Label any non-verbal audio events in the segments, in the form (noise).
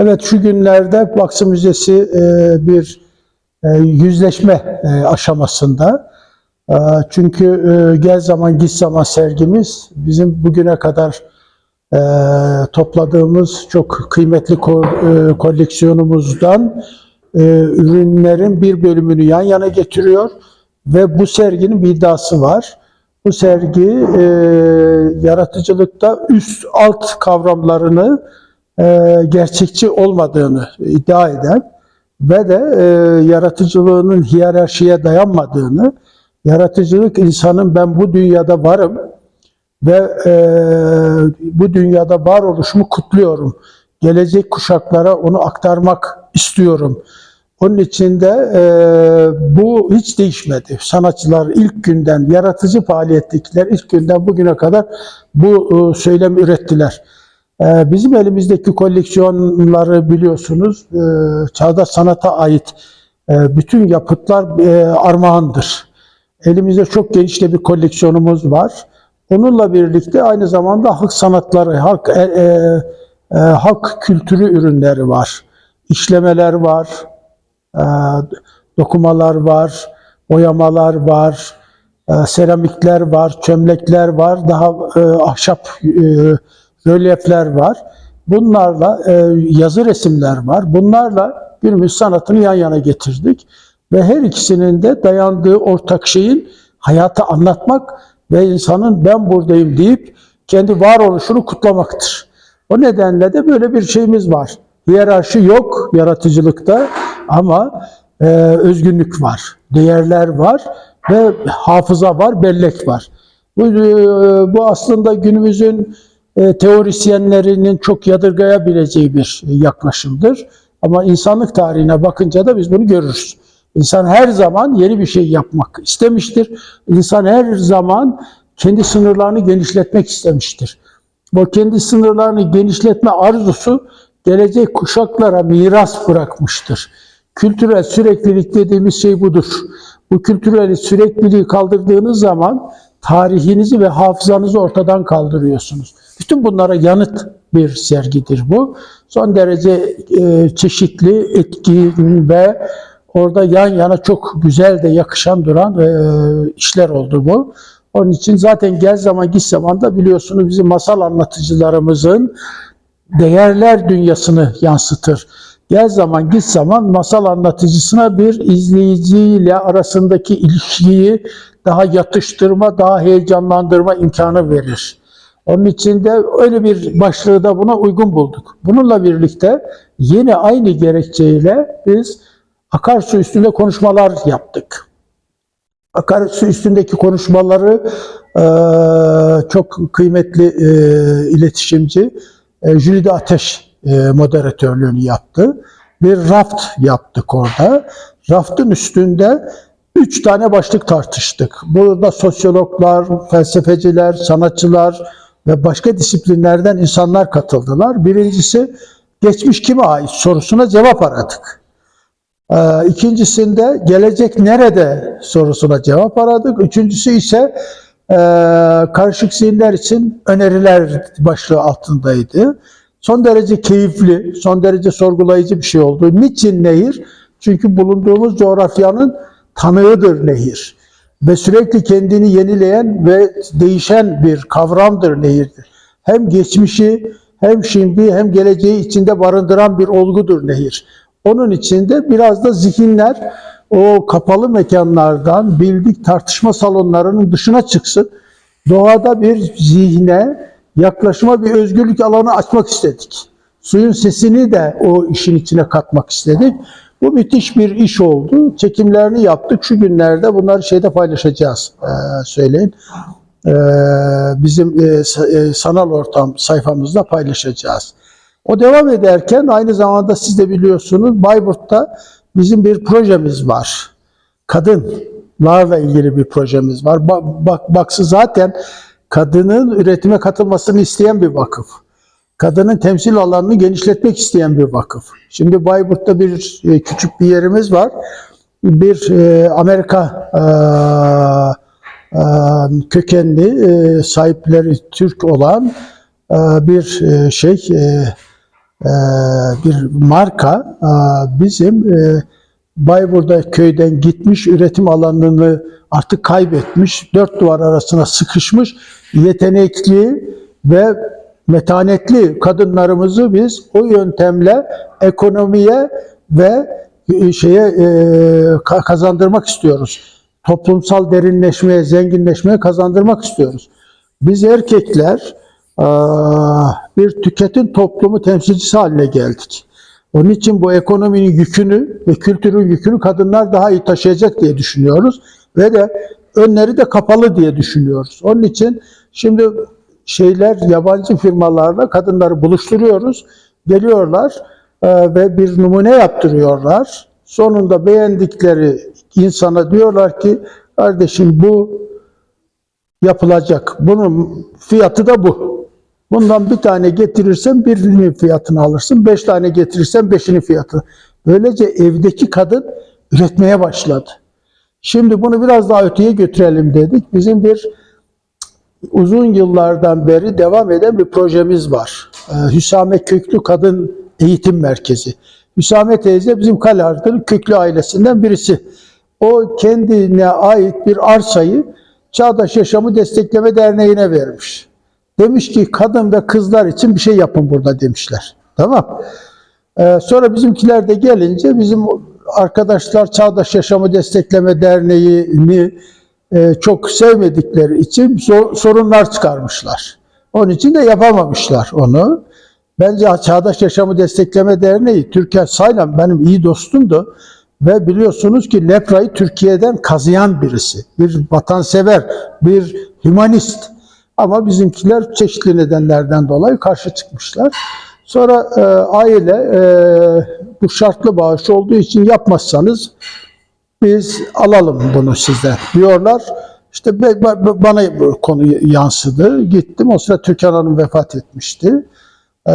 Evet şu günlerde Baksı Müzesi e, bir e, yüzleşme e, aşamasında. Çünkü gel zaman git zaman sergimiz bizim bugüne kadar topladığımız çok kıymetli ko- koleksiyonumuzdan ürünlerin bir bölümünü yan yana getiriyor ve bu serginin bir iddiası var. Bu sergi yaratıcılıkta üst alt kavramlarını gerçekçi olmadığını iddia eden ve de e, yaratıcılığının hiyerarşiye dayanmadığını, yaratıcılık insanın ben bu dünyada varım ve e, bu dünyada varoluşumu kutluyorum. Gelecek kuşaklara onu aktarmak istiyorum. Onun için de e, bu hiç değişmedi. Sanatçılar ilk günden, yaratıcı faaliyettekiler ilk günden bugüne kadar bu e, söylemi ürettiler. E, bizim elimizdeki koleksiyonları biliyorsunuz, e, çağdaş sanata ait e, bütün yapıtlar armağandır. Elimizde çok geniş bir koleksiyonumuz var. Onunla birlikte aynı zamanda halk sanatları, halk e, e, e, halk kültürü ürünleri var. İşlemeler var, e, dokumalar var, boyamalar var, e, seramikler var, çömlekler var, daha e, ahşap e, rölyefler var. Bunlarla e, yazı resimler var. Bunlarla günümüz sanatını yan yana getirdik ve her ikisinin de dayandığı ortak şeyin hayatı anlatmak ve insanın ben buradayım deyip kendi varoluşunu kutlamaktır. O nedenle de böyle bir şeyimiz var. Hiyerarşi yok yaratıcılıkta ama e, özgünlük var, değerler var ve hafıza var, bellek var. Bu, e, bu aslında günümüzün teorisyenlerinin çok yadırgayabileceği bir yaklaşımdır. Ama insanlık tarihine bakınca da biz bunu görürüz. İnsan her zaman yeni bir şey yapmak istemiştir. İnsan her zaman kendi sınırlarını genişletmek istemiştir. Bu kendi sınırlarını genişletme arzusu gelecek kuşaklara miras bırakmıştır. Kültürel süreklilik dediğimiz şey budur. Bu kültürel sürekliliği kaldırdığınız zaman tarihinizi ve hafızanızı ortadan kaldırıyorsunuz. Bütün bunlara yanıt bir sergidir bu. Son derece e, çeşitli, etkin ve orada yan yana çok güzel de yakışan duran e, işler oldu bu. Onun için zaten gel zaman git zaman da biliyorsunuz bizim masal anlatıcılarımızın değerler dünyasını yansıtır. Gel zaman git zaman masal anlatıcısına bir izleyiciyle arasındaki ilişkiyi daha yatıştırma, daha heyecanlandırma imkanı verir. Onun için de öyle bir başlığı da buna uygun bulduk. Bununla birlikte yine aynı gerekçeyle biz akarsu üstünde konuşmalar yaptık. Akarsu üstündeki konuşmaları e, çok kıymetli e, iletişimci e, Jülide Ateş e, moderatörlüğünü yaptı. Bir raft yaptık orada. Raftın üstünde üç tane başlık tartıştık. Burada sosyologlar, felsefeciler, sanatçılar ve başka disiplinlerden insanlar katıldılar. Birincisi geçmiş kime ait sorusuna cevap aradık. Ee, İkincisinde gelecek nerede sorusuna cevap aradık. Üçüncüsü ise e, karışık zihinler için öneriler başlığı altındaydı. Son derece keyifli, son derece sorgulayıcı bir şey oldu. Niçin nehir? Çünkü bulunduğumuz coğrafyanın tanığıdır nehir. Ve sürekli kendini yenileyen ve değişen bir kavramdır nehirdir. Hem geçmişi hem şimdi hem geleceği içinde barındıran bir olgudur nehir. Onun içinde biraz da zihinler o kapalı mekanlardan bildik tartışma salonlarının dışına çıksın. Doğada bir zihne, yaklaşıma bir özgürlük alanı açmak istedik. Suyun sesini de o işin içine katmak istedik. Bu müthiş bir iş oldu. Çekimlerini yaptık. Şu günlerde bunları şeyde paylaşacağız. Ee, söyleyin. Ee, bizim e, e, sanal ortam sayfamızda paylaşacağız. O devam ederken aynı zamanda siz de biliyorsunuz Bayburt'ta bizim bir projemiz var. Kadınlarla ilgili bir projemiz var. Bak, bak, baksı zaten kadının üretime katılmasını isteyen bir vakıf. Kadının temsil alanını genişletmek isteyen bir vakıf. Şimdi Bayburt'ta bir e, küçük bir yerimiz var. Bir e, Amerika e, kökenli sahipleri Türk olan bir şey bir marka bizim Bayburt'ta köyden gitmiş üretim alanını artık kaybetmiş, dört duvar arasına sıkışmış yetenekli ve metanetli kadınlarımızı biz o yöntemle ekonomiye ve e, şeye e, ka- kazandırmak istiyoruz. Toplumsal derinleşmeye, zenginleşmeye kazandırmak istiyoruz. Biz erkekler bir tüketim toplumu temsilcisi haline geldik. Onun için bu ekonominin yükünü ve kültürün yükünü kadınlar daha iyi taşıyacak diye düşünüyoruz. Ve de önleri de kapalı diye düşünüyoruz. Onun için şimdi şeyler yabancı firmalarla kadınları buluşturuyoruz. Geliyorlar e, ve bir numune yaptırıyorlar. Sonunda beğendikleri insana diyorlar ki kardeşim bu yapılacak. Bunun fiyatı da bu. Bundan bir tane getirirsen birinin fiyatını alırsın. Beş tane getirirsen beşinin fiyatı. Böylece evdeki kadın üretmeye başladı. Şimdi bunu biraz daha öteye götürelim dedik. Bizim bir uzun yıllardan beri devam eden bir projemiz var. Ee, Hüsame Köklü Kadın Eğitim Merkezi. Hüsame teyze bizim Kalardın Köklü ailesinden birisi. O kendine ait bir arsayı Çağdaş Yaşamı Destekleme Derneği'ne vermiş. Demiş ki kadın ve kızlar için bir şey yapın burada demişler. Tamam. Ee, sonra bizimkiler de gelince bizim arkadaşlar Çağdaş Yaşamı Destekleme Derneği'ni çok sevmedikleri için so- sorunlar çıkarmışlar. Onun için de yapamamışlar onu. Bence Çağdaş Yaşamı Destekleme Derneği Türkan Saylan benim iyi dostumdu. Ve biliyorsunuz ki leprayı Türkiye'den kazıyan birisi. Bir vatansever, bir hümanist. Ama bizimkiler çeşitli nedenlerden dolayı karşı çıkmışlar. Sonra e, aile e, bu şartlı bağış olduğu için yapmazsanız biz alalım bunu sizden diyorlar. İşte bana bu konu yansıdı. Gittim. O sırada Türkan Hanım vefat etmişti. Ee,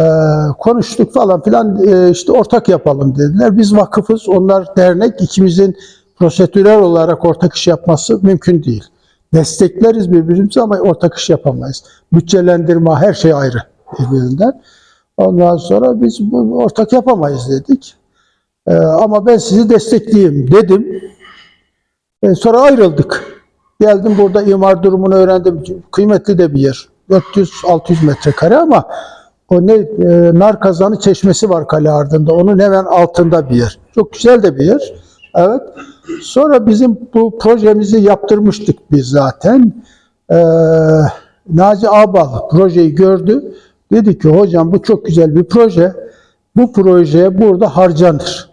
konuştuk falan filan Ee, işte ortak yapalım dediler. Biz vakıfız, onlar dernek. İkimizin prosedürel olarak ortak iş yapması mümkün değil. Destekleriz birbirimizi ama ortak iş yapamayız. Bütçelendirme her şey ayrı birbirinden. Ondan sonra biz bu ortak yapamayız dedik. Ee, ama ben sizi destekleyeyim dedim. Ee, sonra ayrıldık. Geldim burada imar durumunu öğrendim. Kıymetli de bir yer. 400-600 metrekare ama o ne e, nar kazanı çeşmesi var kale ardında. Onun hemen altında bir yer. Çok güzel de bir yer. Evet. Sonra bizim bu projemizi yaptırmıştık biz zaten. Ee, Naci Ağbal projeyi gördü. Dedi ki hocam bu çok güzel bir proje. Bu projeye burada harcanır.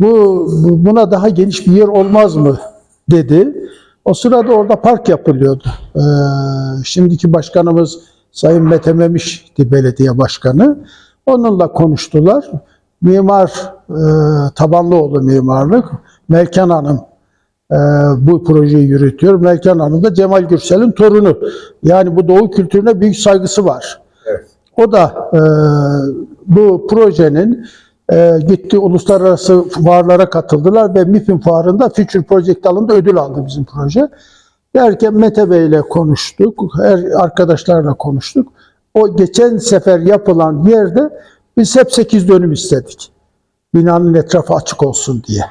Bu, bu- buna daha geniş bir yer olmaz mı dedi. O sırada orada park yapılıyordu. Ee, şimdiki başkanımız Sayın Mete Memiş'ti belediye başkanı. Onunla konuştular. Mimar e, Tabanlıoğlu mimarlık. Melkan Hanım e, bu projeyi yürütüyor. Melkan Hanım da Cemal Gürsel'in torunu. Yani bu doğu kültürüne büyük saygısı var. O da e, bu projenin e, gitti uluslararası fuarlara katıldılar ve MIPIM fuarında Future Project alanında ödül aldı bizim proje. Derken Mete Bey ile konuştuk, her arkadaşlarla konuştuk. O geçen sefer yapılan yerde biz hep 8 dönüm istedik. Binanın etrafı açık olsun diye.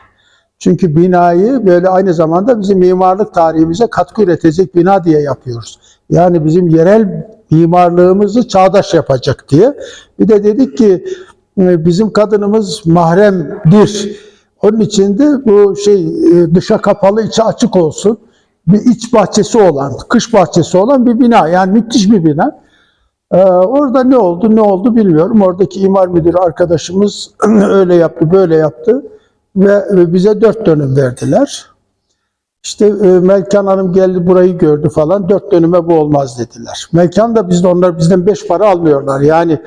Çünkü binayı böyle aynı zamanda bizim mimarlık tarihimize katkı üretecek bina diye yapıyoruz. Yani bizim yerel mimarlığımızı çağdaş yapacak diye. Bir de dedik ki bizim kadınımız mahremdir. Onun için de bu şey e, dışa kapalı içi açık olsun. Bir iç bahçesi olan, kış bahçesi olan bir bina. Yani müthiş bir bina. Ee, orada ne oldu ne oldu bilmiyorum. Oradaki imar müdürü arkadaşımız (clears throat) öyle yaptı böyle yaptı ve ve bize dört dönüm verdiler. İşte e, Melkan Hanım geldi burayı gördü falan. Dört dönüme bu olmaz dediler. Melkan da biz de onlar bizden beş para almıyorlar. Yani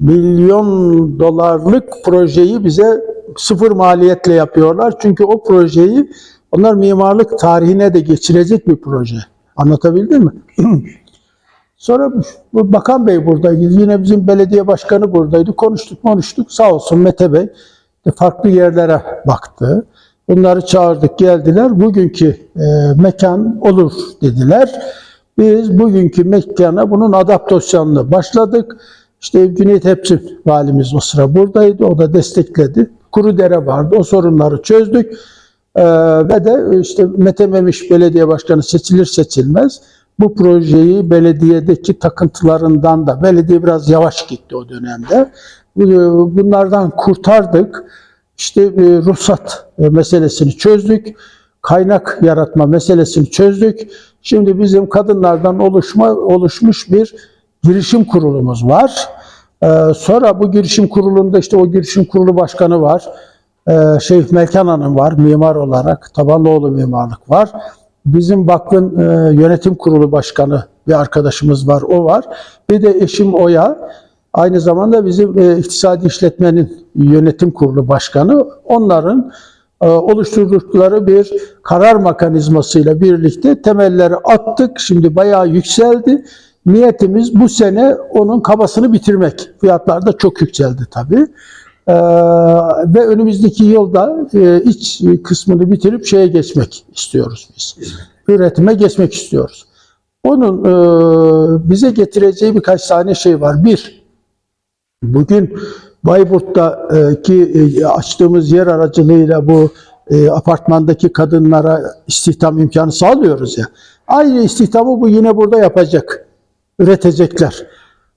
milyon dolarlık projeyi bize sıfır maliyetle yapıyorlar. Çünkü o projeyi onlar mimarlık tarihine de geçirecek bir proje. Anlatabildim mi? (clears throat) Sonra bu Bakan Bey buradaydı. Yine bizim belediye başkanı buradaydı. Konuştuk konuştuk. Sağ olsun Mete Bey farklı yerlere baktı. Bunları çağırdık geldiler. Bugünkü e, mekan olur dediler. Biz bugünkü mekana bunun adaptasyonunu başladık. İşte Cüneyt Hepsin valimiz o sıra buradaydı. O da destekledi. Kuru dere vardı. O sorunları çözdük. Ee, ve de işte Mete Memiş belediye başkanı seçilir seçilmez bu projeyi belediyedeki takıntılarından da belediye biraz yavaş gitti o dönemde. Bu- Bunlardan kurtardık. İşte e, ruhsat e, meselesini çözdük. Kaynak yaratma meselesini çözdük. Şimdi bizim kadınlardan oluşma oluşmuş bir girişim kurulumuz var. Ee, sonra bu girişim kurulunda işte o girişim kurulu başkanı var. Ee, Şeyh Melkan Hanım var mimar olarak. Tabanlıoğlu mimarlık var. Bizim vakfın e, yönetim kurulu başkanı bir arkadaşımız var. O var. Bir de eşim Oya. Aynı zamanda bizim e, iktisadi işletmenin yönetim kurulu başkanı. Onların e, oluşturdukları bir karar mekanizmasıyla birlikte temelleri attık. Şimdi bayağı yükseldi. Niyetimiz bu sene onun kabasını bitirmek. Fiyatlar da çok yükseldi tabii. Ee, ve önümüzdeki yılda e, iç kısmını bitirip şeye geçmek istiyoruz biz. Üretime geçmek istiyoruz. Onun e, bize getireceği birkaç tane şey var. Bir, bugün Bayburt'taki e, açtığımız yer aracılığıyla bu e, apartmandaki kadınlara istihdam imkanı sağlıyoruz ya. Aynı istihdamı bu yine burada yapacak. Üretecekler.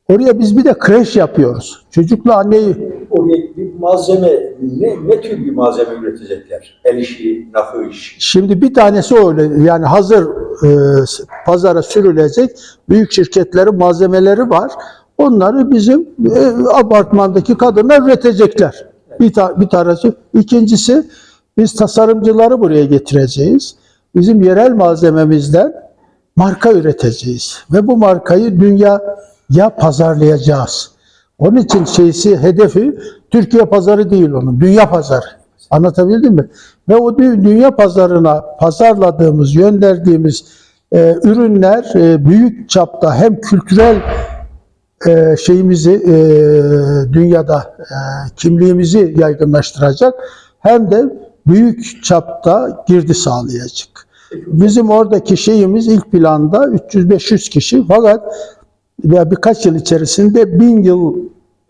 Oraya biz bir de kreş yapıyoruz. Çocukla anneyi Oraya bir malzeme, ne, ne tür bir malzeme üretecekler? El işi, nakış, Şimdi bir tanesi öyle yani hazır e, pazara sürülecek büyük şirketlerin malzemeleri var. Onları bizim e, apartmandaki kadınlar üretecekler. Bir, ta, bir tanesi. İkincisi biz tasarımcıları buraya getireceğiz. Bizim yerel malzememizden marka üreteceğiz. Ve bu markayı dünyaya pazarlayacağız. Onun için şeysi, hedefi Türkiye pazarı değil onun, dünya pazarı. Anlatabildim mi? Ve o dü- dünya pazarına pazarladığımız, gönderdiğimiz e, ürünler e, büyük çapta hem kültürel e, şeyimizi e, dünyada e, kimliğimizi yaygınlaştıracak hem de büyük çapta girdi sağlayacak. Bizim oradaki şeyimiz ilk planda 300-500 kişi fakat ya birkaç yıl içerisinde bin yıl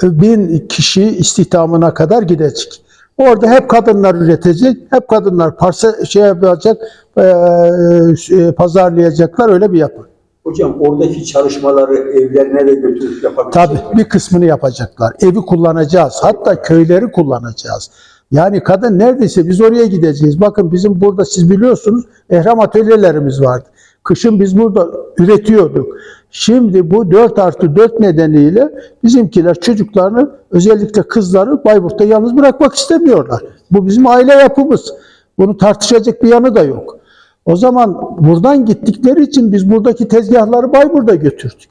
bin kişi istihdamına kadar gidecek. Orada hep kadınlar üretecek, hep kadınlar parça şey yapacak, e, e, pazarlayacaklar öyle bir yapı. Hocam oradaki çalışmaları evlerine de götürüp yapabilecek Tabii mi? bir kısmını yapacaklar. Evi kullanacağız. Hatta köyleri kullanacağız. Yani kadın neredeyse biz oraya gideceğiz. Bakın bizim burada siz biliyorsunuz ehram atölyelerimiz vardı. Kışın biz burada üretiyorduk. Şimdi bu 4 artı 4 nedeniyle bizimkiler çocuklarını özellikle kızları Bayburt'ta yalnız bırakmak istemiyorlar. Bu bizim aile yapımız. Bunu tartışacak bir yanı da yok. O zaman buradan gittikleri için biz buradaki tezgahları Bayburt'a götürdük.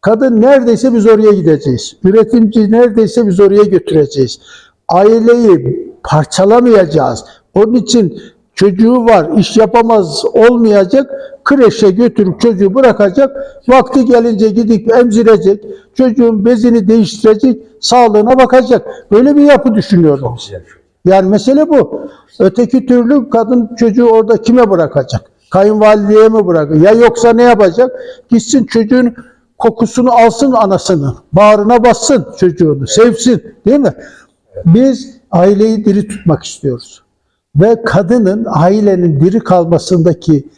Kadın neredeyse biz oraya gideceğiz. Üretimci neredeyse biz oraya götüreceğiz. Aileyi parçalamayacağız. Onun için çocuğu var, iş yapamaz olmayacak. Kreşe götürüp çocuğu bırakacak. Vakti gelince gidip emzirecek. Çocuğun bezini değiştirecek. Sağlığına bakacak. Böyle bir yapı düşünüyorum. Yani mesele bu. Öteki türlü kadın çocuğu orada kime bırakacak? Kayınvalideye mi bırakacak? Ya yoksa ne yapacak? Gitsin çocuğun kokusunu alsın anasını. Bağrına bassın çocuğunu. Sevsin. Değil mi? Biz aileyi diri tutmak istiyoruz. Ve kadının ailenin diri kalmasındaki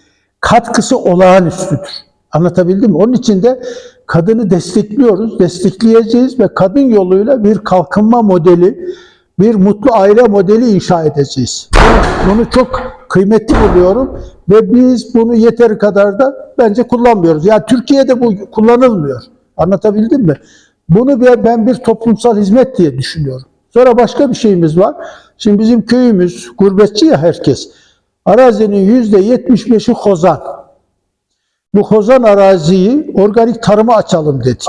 katkısı olağanüstüdür. Anlatabildim mi? Onun için de kadını destekliyoruz, destekleyeceğiz ve kadın yoluyla bir kalkınma modeli, bir mutlu aile modeli inşa edeceğiz. Bunu, çok kıymetli buluyorum ve biz bunu yeteri kadar da bence kullanmıyoruz. Yani Türkiye'de bu kullanılmıyor. Anlatabildim mi? Bunu ben bir toplumsal hizmet diye düşünüyorum. Sonra başka bir şeyimiz var. Şimdi bizim köyümüz gurbetçi ya herkes. Arazinin yüzde yetmiş beşi hozan. Bu hozan araziyi organik tarıma açalım dedik.